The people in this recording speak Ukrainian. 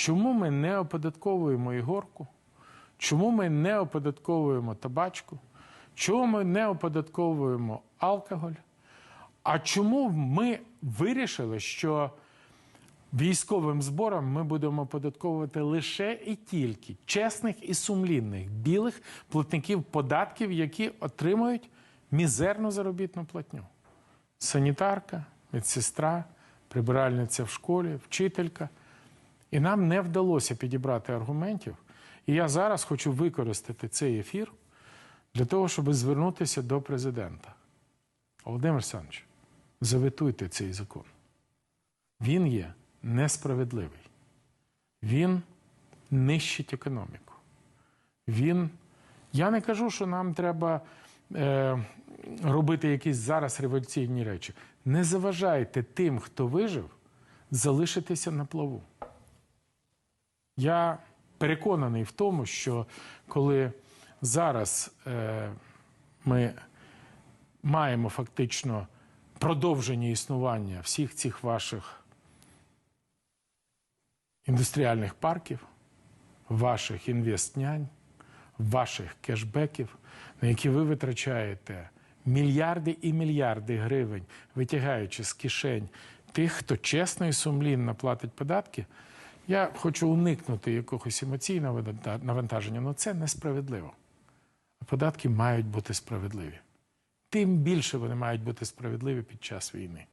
чому ми не оподатковуємо ігорку, чому ми не оподатковуємо табачку, чому ми не оподатковуємо алкоголь, а чому ми вирішили, що військовим збором ми будемо оподатковувати лише і тільки чесних і сумлінних білих платників податків, які отримують мізерну заробітну платню. Санітарка, медсестра, прибиральниця в школі, вчителька. І нам не вдалося підібрати аргументів. І я зараз хочу використати цей ефір для того, щоб звернутися до президента. Володимир Олександрович, заветуйте цей закон. Він є несправедливий. Він нищить економіку. Він. Я не кажу, що нам треба е, робити якісь зараз революційні речі. Не заважайте тим, хто вижив, залишитися на плаву. Я переконаний в тому, що коли зараз е, ми маємо фактично продовження існування всіх цих ваших індустріальних парків, ваших інвестнянь, ваших кешбеків, на які ви витрачаєте мільярди і мільярди гривень, витягаючи з кишень тих, хто чесно і сумлінно платить податки. Я хочу уникнути якогось емоційного навантаження, але це несправедливо. Податки мають бути справедливі. Тим більше вони мають бути справедливі під час війни.